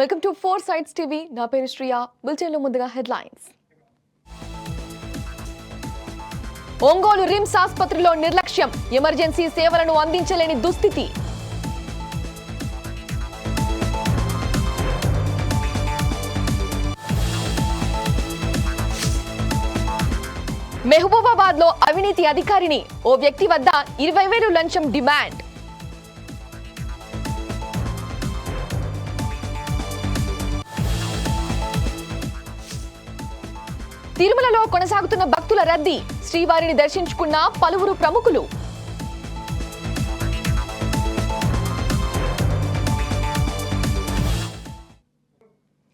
Welcome to four sides TV. నా పేరు శ్రియా. బులెటిన్లో ముందుగా హెడ్లైన్స్. ఒంగోలు రిమ్స్ ఆసుపత్రిలో నిర్లక్ష్యం. ఎమర్జెన్సీ సేవలను అందించలేని దుస్థితి. మెహబూబాబాద్లో అవినీతి అధికారిని. ఓ వ్యక్తి వద్ద ఇరవై వేలు లంచం డిమాండ్. తిరుమలలో కొనసాగుతున్న భక్తుల రద్దీ శ్రీవారిని దర్శించుకున్న పలువురు ప్రముఖులు.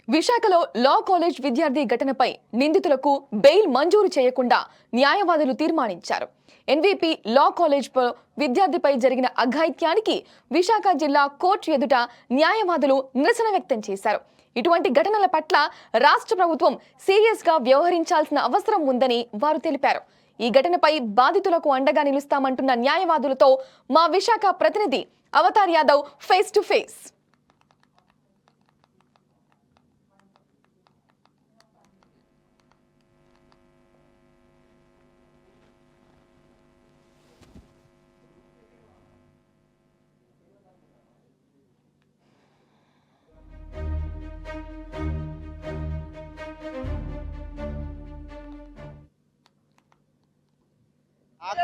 విశాఖలో లా కాలేజ్ విద్యార్థి ఘటనపై నిందితులకు బెయిల్ మంజూరు చేయకుండా న్యాయవాదులు తీర్మానించారు. ఎన్వీపీ లా కాలేజ్ విద్యార్థిపై జరిగిన అఘాయిత్యానికి విశాఖ జిల్లా కోర్టు ఎదుట న్యాయవాదులు నిరసన వ్యక్తం చేశారు. ఇటువంటి ఘటనల పట్ల రాష్ట్ర ప్రభుత్వం సీరియస్గా వ్యవహరించాల్సిన అవసరం ఉందని వారు తెలిపారు. ఈ ఘటనపై బాధితులకు అండగా నిలుస్తామంటున్న న్యాయవాదులతో మా విశాఖ ప్రతినిధి Avatar Yadav face to face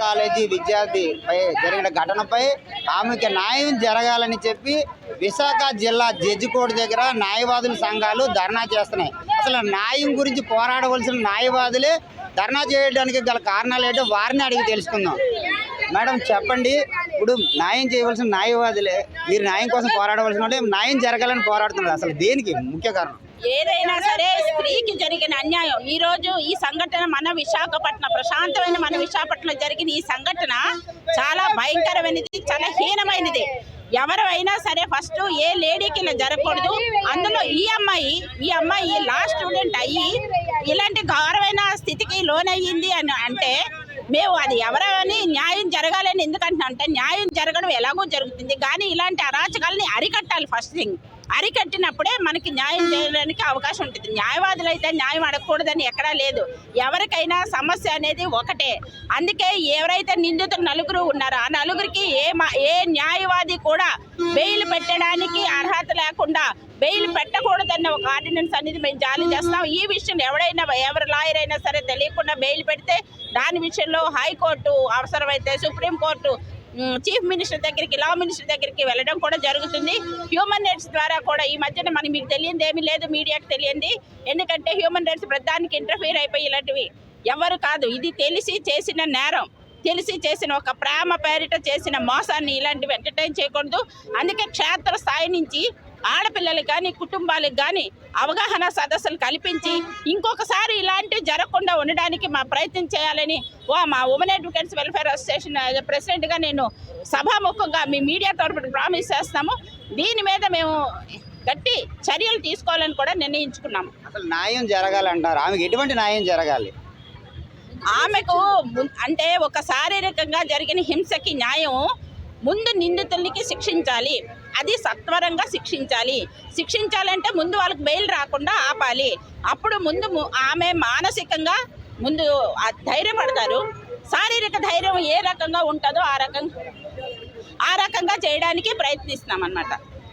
college విద్యార్థి పై జరిగిన ఘటనపై ఆమెకి న్యాయం జరగాలని చెప్పి విశాఖ జిల్లా జడ్జి కోర్టు దగ్గర న్యాయవాదుల సంఘాలు ధర్నా చేస్తున్నాయి. అసలు న్యాయం గురించి పోరాడవలసిన న్యాయవాదులే ధర్నా చేయడానికి గల కారణాలు ఏంటో వారిని అడిగి తెలుసుకుందాం. మేడం చెప్పండి ఇప్పుడు న్యాయం చేయవలసిన న్యాయవాదులే మీరు న్యాయం కోసం పోరాడవలసిన వాళ్ళే న్యాయం జరగాలని పోరాడుతున్నారు. అసలు దేనికి? ముఖ్య కారణం? ఏదైనా సరే స్త్రీకి జరిగిన అన్యాయం. ఈ రోజు ఈ సంఘటన మన విశాఖపట్నం ప్రశాంతమైన మన విశాఖపట్నంలో జరిగిన ఈ సంఘటన చాలా భయంకరమైనది చాలా హీనమైనది. ఎవరైనా సరే ఫస్ట్ ఏ లేడీకి ఇలా జరగకూడదు. అందులో ఈ అమ్మాయి ఈ అమ్మాయి లా స్టూడెంట్ అయ్యి ఇలాంటి ఘోరమైన స్థితికి లోనయ్యింది అని అంటే మేము అది ఎవరని న్యాయం జరగాలని ఎందుకంటున్నా అంటే న్యాయం జరగడం ఎలాగో జరుగుతుంది. కానీ ఇలాంటి అరాచకాలని అరికట్టాలి ఫస్ట్ థింగ్. అరికట్టినప్పుడే మనకి న్యాయం చేయడానికి అవకాశం ఉంటుంది. న్యాయవాదులు అయితే న్యాయం అడగకూడదని ఎక్కడా లేదు. ఎవరికైనా సమస్య అనేది ఒకటే. అందుకే ఎవరైతే నిందితులు నలుగురు ఉన్నారో ఆ నలుగురికి ఏ మా- ఏ న్యాయవాది కూడా బెయిల్ పెట్టడానికి అర్హత లేకుండా బెయిల్ పెట్టకూడదన్న ఒక ఆర్డినెన్స్ అనేది మేము జారీ చేస్తాం. ఈ విషయం ఎవడైనా ఎవరి లాయర్ అయినా సరే తెలియకుండా బెయిల్ పెడితే దాని విషయంలో హైకోర్టు అవసరమైతే సుప్రీంకోర్టు చీఫ్ మినిస్టర్ దగ్గరికి లా మినిస్టర్ దగ్గరికి వెళ్ళడం కూడా జరుగుతుంది. హ్యూమన్ రైట్స్ ద్వారా కూడా ఈ మధ్యన మనకి మీకు తెలియంది ఏమీ లేదు మీడియాకి తెలియంది. ఎందుకంటే హ్యూమన్ రైట్స్ ప్రధానికి ఇంటర్ఫీర్ అయిపోయి ఇలాంటివి ఎవరు కాదు. ఇది తెలిసి చేసిన నేరం తెలిసి చేసిన ఒక ప్రేమ పేరిట చేసిన మోసాన్ని ఇలాంటివి ఎంటర్టైన్ చేయకూడదు. అందుకే క్షేత్ర స్థాయి నుంచి ఆడపిల్లలకు కానీ కుటుంబాలకు కానీ అవగాహన సదస్సులు కల్పించి ఇంకొకసారి ఇలాంటివి జరగకుండా ఉండడానికి మా ప్రయత్నం చేయాలని ఓ మా ఉమెన్ అడ్వకేట్స్ వెల్ఫేర్ అసోసియేషన్ ప్రెసిడెంట్గా నేను సభాముఖంగా మీ మీడియా తరపున ప్రామిస్ చేస్తాము దీని మీద మేము గట్టి చర్యలు తీసుకోవాలని కూడా నిర్ణయించుకున్నాము. అసలు న్యాయం జరగాలంటారు ఆమెకి ఎటువంటి న్యాయం జరగాలి? ఆమెకు అంటే ఒక శారీరకంగా జరిగిన హింసకి న్యాయం ముందు నిందితులకి శిక్షించాలి. అది సత్వరంగా శిక్షించాలి. శిక్షించాలంటే ముందు వాళ్ళకి బెయిల్ రాకుండా ఆపాలి. అప్పుడు ముందు ము- ఆమె మానసికంగా ముందు ధైర్యపడతారు. శారీరక ధైర్యం ఏ రకంగా ఉంటుందో ఆ రకంగా ఆ రకంగా చేయడానికి ప్రయత్నిస్తున్నాం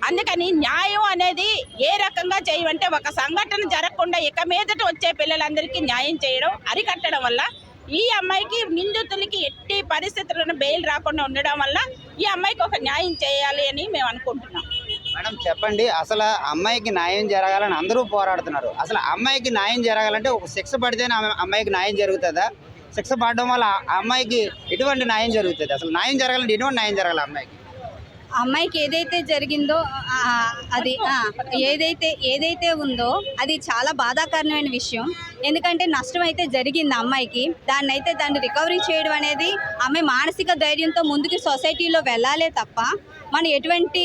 అందుకని న్యాయం అనేది ఏ రకంగా చేయమంటే ఒక సంఘటన జరగకుండా ఇక మీదట వచ్చే పిల్లలందరికీ న్యాయం చేయడం అరికట్టడం వల్ల ఈ అమ్మాయికి నిందితులకి ఎట్టి పరిస్థితులను బెయిల్ రాకుండా ఉండడం వల్ల ఈ అమ్మాయికి ఒక న్యాయం చేయాలి అని మేము అనుకుంటున్నాం. మేడం చెప్పండి. అసలు అమ్మాయికి న్యాయం జరగాలని అందరూ పోరాడుతున్నారు. అసలు అమ్మాయికి న్యాయం జరగాలంటే ఒక శిక్ష పడితేనే ఆమె- అమ్మాయికి న్యాయం జరుగుతుందా? శిక్ష పడడం వల్ల అమ్మాయికి ఎటువంటి న్యాయం జరుగుతుంది? అసలు న్యాయం జరగాలంటే ఎటువంటి న్యాయం జరగాలి అమ్మాయికి? అమ్మాయికి ఏదైతే జరిగిందో అది ఏదైతే ఏదైతే ఉందో అది చాలా బాధాకరమైన విషయం. ఎందుకంటే నష్టం అయితే జరిగింది అమ్మాయికి. దాన్ని అయితే దాన్ని రికవరీ చేయడం అనేది ఆమె మానసిక ధైర్యంతో ముందుకు సొసైటీలో వెళ్ళాలే తప్ప మనం ఎటువంటి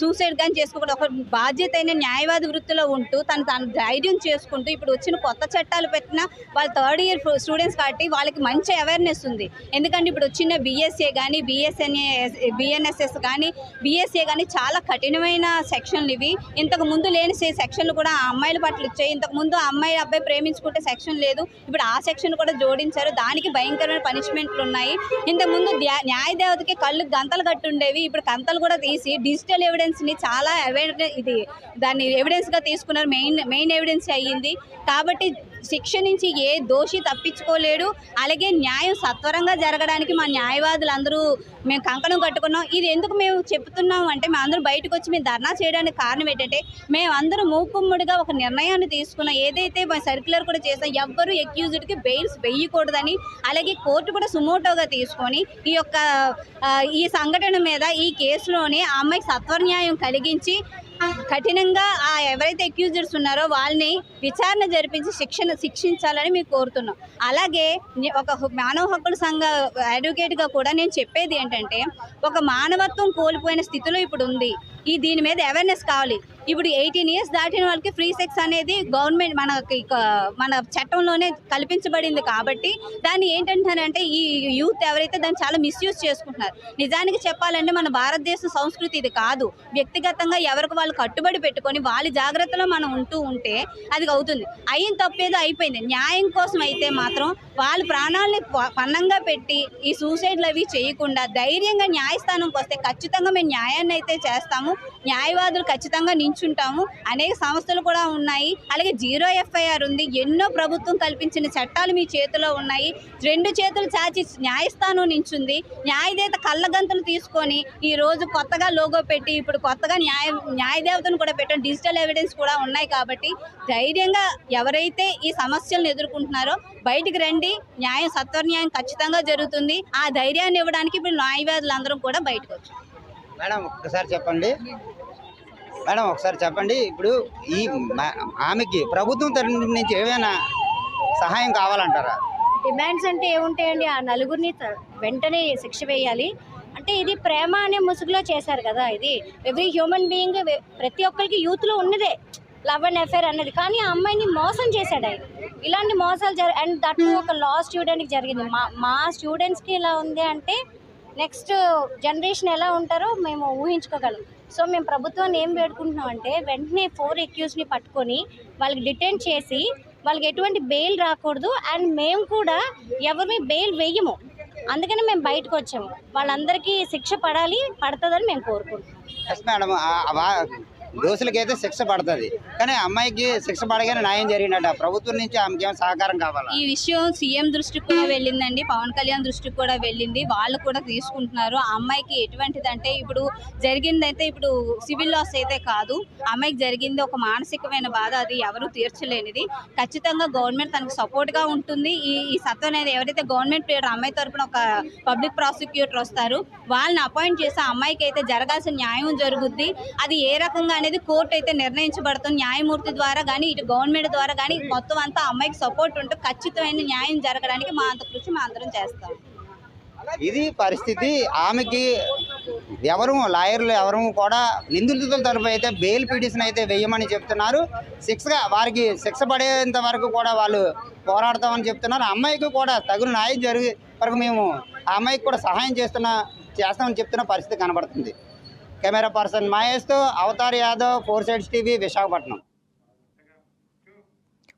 సూసైడ్ కానీ చేసుకోకూడదు ఒక బాధ్యత అయిన న్యాయవాది వృత్తిలో ఉంటూ తను తను ధైర్యం చేసుకుంటూ ఇప్పుడు వచ్చిన కొత్త చట్టాలు పెట్టిన వాళ్ళ థర్డ్ ఇయర్ స్టూడెంట్స్ కాబట్టి వాళ్ళకి మంచి అవేర్నెస్ ఉంది. ఎందుకంటే ఇప్పుడు వచ్చిన బిఎస్ఏ కానీ బిఎస్ఎన్ఏ బిఎన్ఎస్ఎస్ కానీ బిఎస్ఏ కానీ చాలా కఠినమైన సెక్షన్లు ఇవి. ఇంతకు ముందు లేని సెక్షన్లు కూడా ఆ అమ్మాయిల పట్ల ఇచ్చాయి ఇంతకు ముందు అమ్మాయి అబ్బాయి ప్రేమించుకుంటే సెక్షన్ లేదు. ఇప్పుడు ఆ సెక్షన్ కూడా జోడించారు. దానికి భయంకరమైన పనిష్మెంట్లు ఉన్నాయి. ఇంతకు ముందు న్యాయ దేవతకి కళ్ళు గంతలు కట్టుండేవి. ఇప్పుడు గంతలు కూడా తీసి డిజిటల్ ఎవిడెన్స్ని చాలా అవేర్నెస్ ఇది దాన్ని ఎవిడెన్స్గా తీసుకున్నారు. మెయిన్ మెయిన్ ఎవిడెన్స్ అయ్యింది. కాబట్టి శిక్ష నుంచి ఏ దోషి తప్పించుకోలేడు. అలాగే న్యాయం సత్వరంగా జరగడానికి మా న్యాయవాదులు అందరూ మేము కంకణం కట్టుకున్నాం. ఇది ఎందుకు మేము చెప్తున్నాం అంటే మేము అందరూ బయటకు వచ్చి మేము ధర్నా చేయడానికి కారణం ఏంటంటే మేము అందరూ మూకుమ్ముడిగా ఒక నిర్ణయాన్ని తీసుకున్నాం. ఏదైతే మా సర్క్యులర్ కూడా చేసాం ఎవ్వరూ ఎక్యూజ్డ్కి బెయిల్స్ వేయకూడదని అలాగే కోర్టు కూడా సుమోటోగా తీసుకొని ఈ యొక్క ఈ సంఘటన మీద ఈ కేసులోనే ఆ అమ్మాయికి సత్వర న్యాయం కలిగించి కఠినంగా ఆ ఎవరైతే అక్యూజర్స్ ఉన్నారో వాళ్ళని విచారణ జరిపించి శిక్షణ శిక్షించాలని మేము కోరుతున్నాం. అలాగే ఒక మానవ హక్కుల సంఘ అడ్వకేట్గా కూడా నేను చెప్పేది ఏంటంటే ఒక మానవత్వం కోల్పోయిన స్థితిలో ఇప్పుడు ఉంది. ఈ దీని మీద అవేర్నెస్ కావాలి. ఇప్పుడు ఎయిటీన్ ఇయర్స్ దాటిన వాళ్ళకి ఫ్రీ సెక్స్ అనేది గవర్నమెంట్ మనకి మన చట్టంలోనే కల్పించబడింది కాబట్టి దాన్ని ఏంటంటారంటే ఈ యూత్ ఎవరైతే దాన్ని చాలా మిస్యూజ్ చేసుకుంటున్నారు. నిజానికి చెప్పాలంటే మన భారతదేశ సంస్కృతి ఇది కాదు. వ్యక్తిగతంగా ఎవరికి వాళ్ళు కట్టుబడి పెట్టుకొని వాళ్ళ జాగ్రత్తలో మనం ఉంటూ ఉంటే అది అవుతుంది. అయిన తప్పేదో అయిపోయింది. న్యాయం కోసం అయితే మాత్రం వాళ్ళ ప్రాణాలని పన్నంగా పెట్టి ఈ సూసైడ్లు అవి చేయకుండా ధైర్యంగా న్యాయస్థానంకి వస్తే ఖచ్చితంగా మేము న్యాయాన్ని అయితే చేస్తాము. న్యాయవాదులు ఖచ్చితంగా నించుంటాము. అనేక సంస్థలు కూడా ఉన్నాయి. అలాగే జీరో ఎఫ్ఐఆర్ ఉంది. ఎన్నో ప్రభుత్వం కల్పించిన చట్టాలు మీ చేతిలో ఉన్నాయి. రెండు చేతులు చాచి న్యాయస్థానం నించుంది. న్యాయదేత కళ్ళగంతలు తీసుకొని ఈ రోజు కొత్తగా లోగో పెట్టి ఇప్పుడు కొత్తగా న్యాయ న్యాయదేవతను కూడా పెట్టడం డిజిటల్ ఎవిడెన్స్ కూడా ఉన్నాయి కాబట్టి ధైర్యంగా ఎవరైతే ఈ సమస్యలను ఎదుర్కొంటున్నారో బయటికి రండి. న్యాయం సత్వర న్యాయం ఖచ్చితంగా జరుగుతుంది. ఆ ధైర్యాన్ని ఇవ్వడానికి ఇప్పుడు న్యాయవాదులు అందరం కూడా బయటకు వచ్చారు మేడం ఒక్కసారి చెప్పండి. మేడం ఒకసారి చెప్పండి. ఇప్పుడు ఈ ఆమెకి ప్రభుత్వం తరఫు నుంచి ఏమైనా సహాయం కావాలంటారా? డిమాండ్స్ అంటే ఏముంటాయండి? ఆ నలుగురిని వెంటనే శిక్ష వేయాలి. అంటే ఇది ప్రేమ అనే ముసుగులో చేశారు కదా ఇది. ఎవ్రీ హ్యూమన్ బీయింగ్ ప్రతి ఒక్కరికి యూత్లో ఉన్నదే. లవ్ అండ్ అఫేర్ అన్నది. కానీ ఆ అమ్మాయిని మోసం చేశాడు ఆయన. ఇలాంటి మోసాలు జరి అండ్ దట్ ఒక లా స్టూడెంట్కి జరిగింది. మా మా స్టూడెంట్స్కి ఇలా ఉంది అంటే నెక్స్ట్ జనరేషన్ ఎలా ఉంటారో మేము ఊహించుకోగలం. సో మేము ప్రభుత్వాన్ని ఏం వేడుకుంటున్నాం అంటే వెంటనే ఫోర్ ఎక్యూస్ని పట్టుకొని వాళ్ళకి డిటైన్ చేసి వాళ్ళకి ఎటువంటి బెయిల్ రాకూడదు అండ్ మేము కూడా ఎవరిని బెయిల్ వేయము అందుకని మేము బయటకు వచ్చాము. వాళ్ళందరికీ శిక్ష పడాలి పడుతుందని మేము కోరుకుంటున్నాం. మేడం దోషులకైతే శిక్ష పడుతుంది. కానీ అమ్మాయికి శిక్ష పడగానే న్యాయం జరిగినట్ట ప్రభుత్వం నుంచి ఆమెకి సహకారం కావాలి? ఈ విషయం సీఎం దృష్టికి కూడా వెళ్ళిందండి. పవన్ కళ్యాణ్ దృష్టికి కూడా వెళ్ళింది. వాళ్ళు కూడా తీసుకుంటున్నారు. ఆ అమ్మాయికి ఎటువంటిదంటే ఇప్పుడు జరిగిందైతే ఇప్పుడు సివిల్ లాస్ అయితే కాదు. అమ్మాయికి జరిగింది ఒక మానసికమైన బాధ. అది ఎవరు తీర్చలేనిది. ఖచ్చితంగా గవర్నమెంట్ తనకు సపోర్ట్గా ఉంటుంది. ఈ ఈ సత్వం అనేది ఎవరైతే గవర్నమెంట్ పేరు అమ్మాయి తరపున ఒక పబ్లిక్ ప్రాసిక్యూటర్ వస్తారు వాళ్ళని అపాయింట్ చేసి అమ్మాయికి అయితే జరగాల్సిన న్యాయం జరుగుద్ది. అది ఏ రకంగా అనేది కోర్టు అయితే నిర్ణయించబడుతుంది. న్యాయమూర్తి ద్వారా కానీ ఇటు గవర్నమెంట్ ద్వారా కానీ మొత్తం అంతా అమ్మాయికి సపోర్ట్ ఉంటూ ఖచ్చితమైన న్యాయం జరగడానికి మా అంత కృషి మా అందరం చేస్తాం. ఇది పరిస్థితి. ఆమెకి ఎవరు లాయర్లు ఎవరు కూడా నిందితుల తరపు అయితే బెయిల్ పిటిషన్ అయితే వేయమని చెప్తున్నారు. శిక్షగా వారికి శిక్ష పడేంత వరకు కూడా వాళ్ళు పోరాడతామని చెప్తున్నారు. అమ్మాయికి కూడా తగిన న్యాయం జరిగే వరకు మేము ఆ అమ్మాయికి కూడా సహాయం చేస్తున్న చేస్తామని చెప్తున్న పరిస్థితి కనబడుతుంది. Camera person మహేష్తో Avatar Yadav four sides TV Visakhapatnam.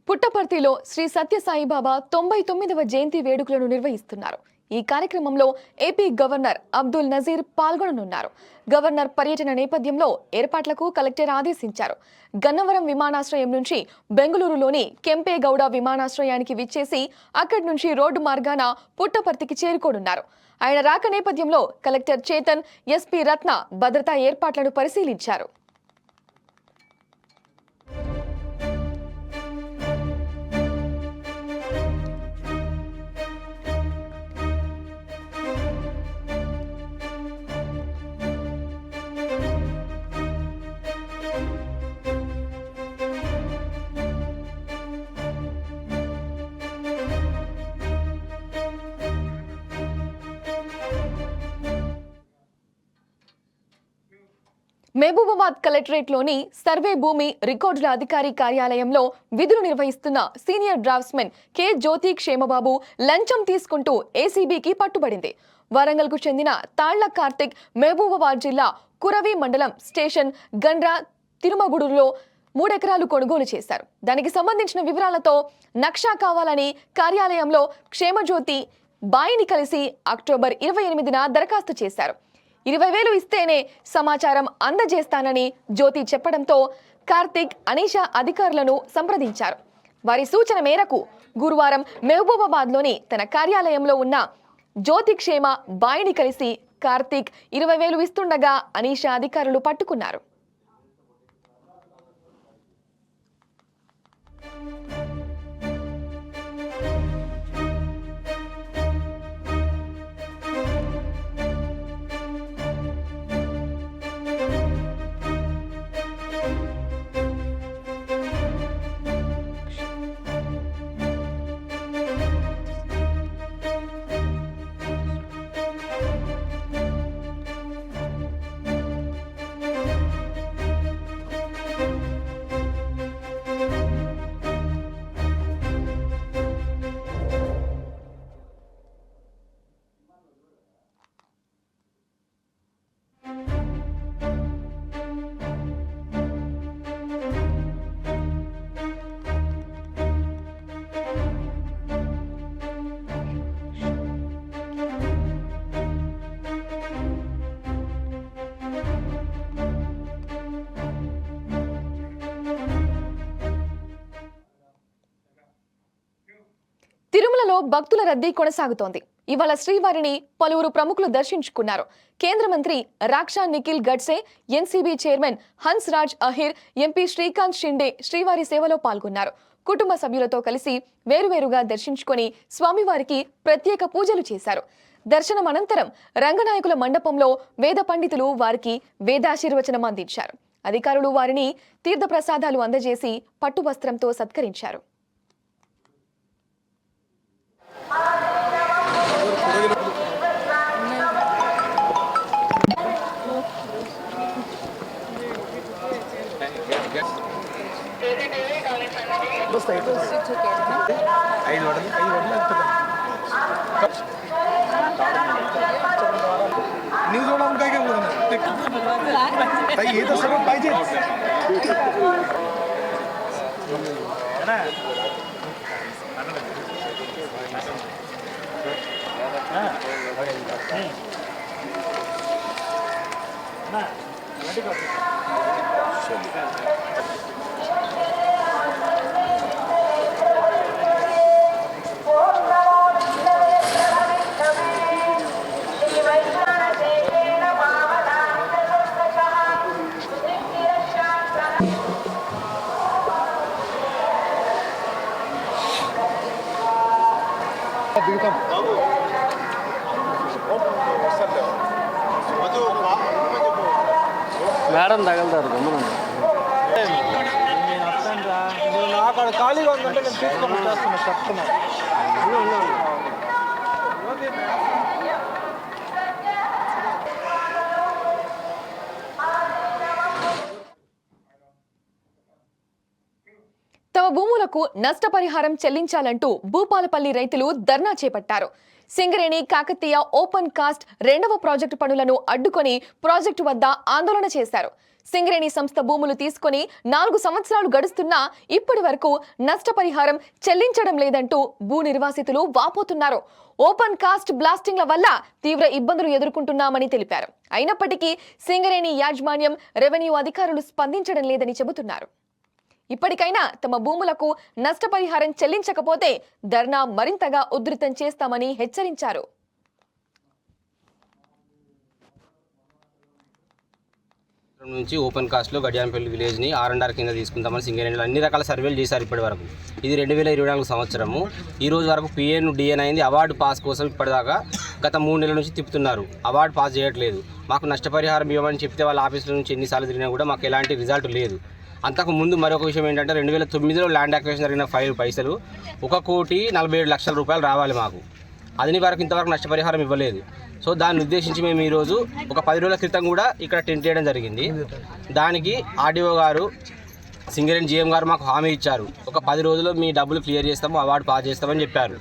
పుట్టపర్తిలో శ్రీ సత్యసాయిబాబా తొంభై తొమ్మిదవ జయంతి వేడుకలను నిర్వహిస్తున్నారు. ఈ కార్యక్రమంలో ఏపీ గవర్నర్ అబ్దుల్ నజీర్ పాల్గొననున్నారు. గవర్నర్ పర్యటన నేపథ్యంలో ఏర్పాట్లకు కలెక్టర్ ఆదేశించారు. గన్నవరం విమానాశ్రయం నుంచి బెంగళూరులోని కెంపేగౌడ విమానాశ్రయానికి విచ్చేసి అక్కడి నుంచి రోడ్డు మార్గాన పుట్టపర్తికి చేరుకోనున్నారు. ఆయన రాక నేపథ్యంలో కలెక్టర్ చేతన్ ఎస్పీ రత్న భద్రతా ఏర్పాట్లను పరిశీలించారు. మహబూబాబాద్ కలెక్టరేట్లోని సర్వే భూమి రికార్డుల అధికారి కార్యాలయంలో విధులు నిర్వహిస్తున్న senior draftsmen K Jyothi Kshemababu లంచం తీసుకుంటూ ఏసీబీకి పట్టుబడింది. వరంగల్కు చెందిన తాళ్ళ కార్తిక్ మహబూబాబాద్ జిల్లా కురవి మండలం స్టేషన్ గండ్రా తిరుమగుడులో మూడెకరాలు కొనుగోలు చేశారు. దానికి సంబంధించిన వివరాలతో నక్షా కావాలని కార్యాలయంలో క్షేమజ్యోతి బాయిని కలిసి అక్టోబర్ ఇరవై ఎనిమిదిన దరఖాస్తు చేశారు. ఇరవై వేలు ఇస్తేనే సమాచారం అందజేస్తానని జ్యోతి చెప్పడంతో కార్తిక్ అనీషా అధికారులను సంప్రదించారు. వారి సూచన మేరకు గురువారం మహబూబాబాద్లోని తన కార్యాలయంలో ఉన్న జ్యోతి క్షేమ బాయిని కలిసి కార్తిక్ ఇరవై వేలు ఇస్తుండగా అనీషా అధికారులు పట్టుకున్నారు. తిరుమలలో భక్తుల రద్దీ కొనసాగుతోంది. ఇవాళ శ్రీవారిని పలువురు ప్రముఖులు దర్శించుకున్నారు. కేంద్ర మంత్రి Raksha Nikhil Khadse NCB chairman Hans Raj Ahir MP Srikanth Shinde శ్రీవారి సేవలో పాల్గొన్నారు. కుటుంబ సభ్యులతో కలిసి వేరువేరుగా దర్శించుకొని స్వామివారికి ప్రత్యేక పూజలు చేశారు. దర్శనం అనంతరం రంగనాయకుల మండపంలో వేద పండితులు వారికి వేదాశీర్వచనం అందించారు. అధికారులు వారిని తీర్థప్రసాదాలు అందజేసి పట్టువస్త్రంతో సత్కరించారు. ಮಸ್ತ್ ಐತೆ ಐದು ಹೊಡೆದು ಐದು ಹೊಡೆದು ಆಗ್ತದೆ ನೀವು काय काय बोलणार ताई हे तर सगळं पाहिजे ना దిగుతాం మేడం తగలుతారు నాకు అక్కడ ఖాళీగా ఉందంటే నేను తీసుకొని చేస్తున్నా చెప్తున్నా. తమ భూములకు నష్టపరిహారం చెల్లించాలంటూ భూపాలపల్లి రైతులు ధర్నా చేపట్టారు. సింగరేణి కాకతీయ ఓపెన్ కాస్ట్ రెండవ ప్రాజెక్టు పనులను అడ్డుకొని ప్రాజెక్టు వద్ద ఆందోళన చేశారు. సింగరేణి సంస్థ భూములు తీసుకొని నాలుగు సంవత్సరాలు గడుస్తున్నా ఇప్పటి వరకు నష్టపరిహారం చెల్లించడం లేదంటూ భూ నిర్వాసితులు వాపోతున్నారు. ఓపెన్ కాస్ట్ బ్లాస్టింగ్ల వల్ల తీవ్ర ఇబ్బందులు ఎదుర్కొంటున్నామని తెలిపారు. అయినప్పటికీ సింగరేణి యాజమాన్యం రెవెన్యూ అధికారులు స్పందించడం లేదని చెబుతున్నారు. ఇప్పటికైనా తమ భూములకు నష్టపరిహారం చెల్లించకపోతే ధర్నా మరింతగా ఉధృతం చేస్తామని హెచ్చరించారు. నుంచి ఓపెన్ కాస్ట్లో గడియాంపల్లి విలేజ్ని ఆర్ అండ్ ఆర్ కింద తీసుకుందామని సింగరేణిలో అన్ని రకాల సర్వేలు చేశారు ఇప్పటి వరకు. ఇది రెండు వేల ఇరవై నాలుగు సంవత్సరము. ఈ రోజు వరకు పిఎన్ డిఎన్ అయింది. అవార్డు పాస్ కోసం ఇప్పటిదాకా గత మూడు నెలల నుంచి తిప్పుతున్నారు. అవార్డు పాస్ చేయట్లేదు. మాకు నష్టపరిహారం ఇవ్వమని చెప్తే వాళ్ళ ఆఫీసుల నుంచి ఎన్నిసార్లు తిరిగినా కూడా మాకు ఎలాంటి రిజల్ట్ లేదు. అంతకు ముందు మరొక విషయం ఏంటంటే రెండు వేల తొమ్మిదిలో ల్యాండ్ అక్వేషన్ జరిగిన ఫైవ్ పైసలు ఒక కోటి నలభై ఏడు లక్షల రూపాయలు రావాలి మాకు. అదని వరకు ఇంతవరకు నష్టపరిహారం ఇవ్వలేదు. సో దాన్ని ఉద్దేశించి మేము ఈరోజు ఒక పది రోజుల క్రితం కూడా ఇక్కడ టెంట్ చేయడం జరిగింది. దానికి ఆర్డీఓ గారు సింగరేణి జీఎం గారు మాకు హామీ ఇచ్చారు. ఒక పది రోజుల్లో మీ డబ్బులు క్లియర్ చేస్తాము అవార్డు పాస్ చేస్తామని చెప్పారు.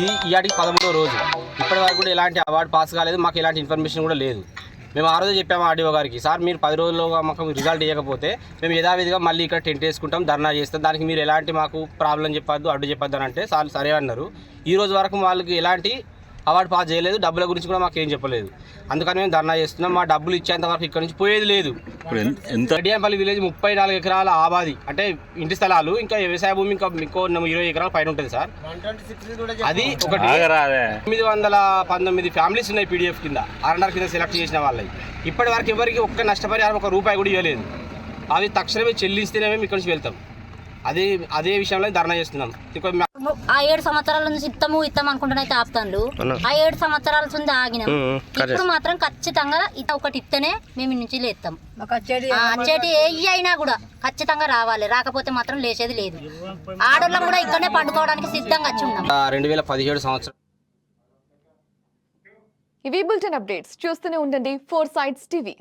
ఈ ఇవాటికి పదమూడో రోజు. ఇప్పటి వరకు కూడా ఎలాంటి అవార్డు పాస్ కాలేదు మాకు ఎలాంటి ఇన్ఫర్మేషన్ కూడా లేదు. మేము ఆ రోజు చెప్పాము ఆర్డీఓ గారికి సార్ మీరు పది రోజుల్లోగా మాకు రిజల్ట్ ఇవ్వకపోతే మేము యథావిధిగా మళ్ళీ ఇక్కడ టెంట్ వేసుకుంటాం ధర్నా చేస్తాం. దానికి మీరు ఎలాంటి మాకు ప్రాబ్లం చెప్పొద్దు అడ్డు చెప్పొద్దు అని అంటే సార్ సరే అన్నారు. ఈ రోజు వరకు వాళ్ళకి ఎలాంటి అవార్డు పాస్ చేయలేదు డబ్బుల గురించి కూడా మాకు ఏం చెప్పలేదు. అందుకని మేము ధర్నా చేస్తున్నాం. మా డబ్బులు ఇచ్చేంత వరకు ఇక్కడ నుంచి పోయేది లేదు. గడియంపల్లి విలేజ్ ముప్పై నాలుగు ఎకరాల ఆబాది అంటే ఇంటి స్థలాలు ఇంకా వ్యవసాయ భూమి ఇంకా ఇంకో ఇరవై ఎకరాల పైన ఉంటుంది సార్. అది ఒకటి తొమ్మిది వందల పంతొమ్మిది ఫ్యామిలీస్ ఉన్నాయి పీడిఎఫ్ కింద ఆర్ఎన్ఆర్ కింద సెలెక్ట్ చేసిన వాళ్ళవి. ఇప్పటి వరకు ఎవరికి ఒక్క నష్టపరిహారం ఒక రూపాయి కూడా ఇవ్వలేదు. అవి తక్షణమే చెల్లిస్తేనే మేము ఇక్కడి నుంచి వెళ్తాం. అదే అదే విషయంలో ధర్నా చేస్తున్నాం. ఆ ఏడు సంవత్సరాల నుంచి ఇత్తము ఇత్తం అనుకుంటున్నా అయితే ఆపుతాను ఆ ఏడు సంవత్సరాల నుంచి ఆగినాం. ఇప్పుడు మాత్రం ఖచ్చితంగా ఇత ఒకటి ఇత్తనే మేము నుంచి లేస్తాం ఆ, అచ్చేటి ఏ అయినా కూడా ఖచ్చితంగా రావాలి. రాకపోతే మాత్రం లేచేది లేదు. ఆడోళ్ళం కూడా ఇక్కడనే పండుకోవడానికి సిద్ధంగా వచ్చి ఉన్నాం. రెండు వేల పదిహేడు సంవత్సరం ఇవి బులెటిన్ అప్డేట్స్ చూస్తూనే ఉండండి ఫోర్ సైడ్స్ టీవీ.